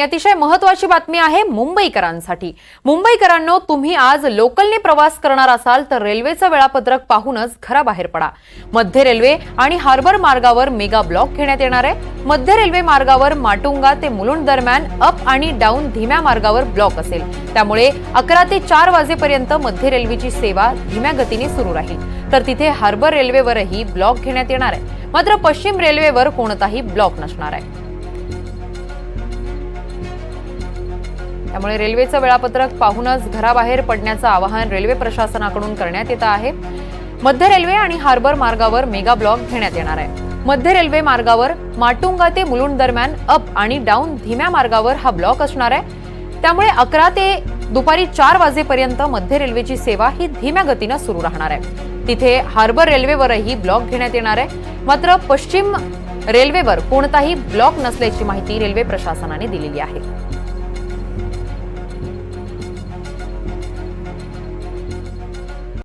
अतिशय महत्वाची बातमी आहे मुंबईकरांसाठी. मुंबईकरांनो तुम्ही आज लोकलने प्रवास करणार असाल तर रेल्वेचं वेळापत्रक पाहूनच घराबाहेर पडा. मध्य रेल्वे आणि हार्बर मार्गावर मेगा ब्लॉक घेण्यात येणार आहे. मध्य रेल्वे मार्गावर माटुंगा ते मुलुंड दरम्यान अप आणि डाऊन धीम्या मार्गावर ब्लॉक असेल. त्यामुळे अकरा ते चार वाजेपर्यंत मध्य रेल्वेची सेवा धीम्या गतीने सुरू राहील. तर तिथे हार्बर रेल्वेवरही ब्लॉक घेण्यात येणार आहे. मात्र पश्चिम रेल्वेवर कोणताही ब्लॉक नसणार आहे. त्यामुळे रेल्वेचं वेळापत्रक पाहूनच घराबाहेर पडण्याचं आवाहन रेल्वे प्रशासनाकडून करण्यात येत आहे. मध्य रेल्वे आणि हार्बर मार्गावर मेगा ब्लॉक घेण्यात येणार आहे. मध्य रेल्वे मार्गावर माटुंगा ते मुलुंड दरम्यान अप आणि डाऊन धीम्या मार्गावर हा ब्लॉक असणार आहे. त्यामुळे अकरा ते दुपारी चार वाजेपर्यंत मध्य रेल्वेची सेवा ही धीम्या गतीनं सुरू राहणार आहे. तिथे हार्बर रेल्वेवरही ब्लॉक घेण्यात येणार आहे. मात्र पश्चिम रेल्वेवर कोणताही ब्लॉक नसल्याची माहिती रेल्वे प्रशासनाने दिलेली आहे.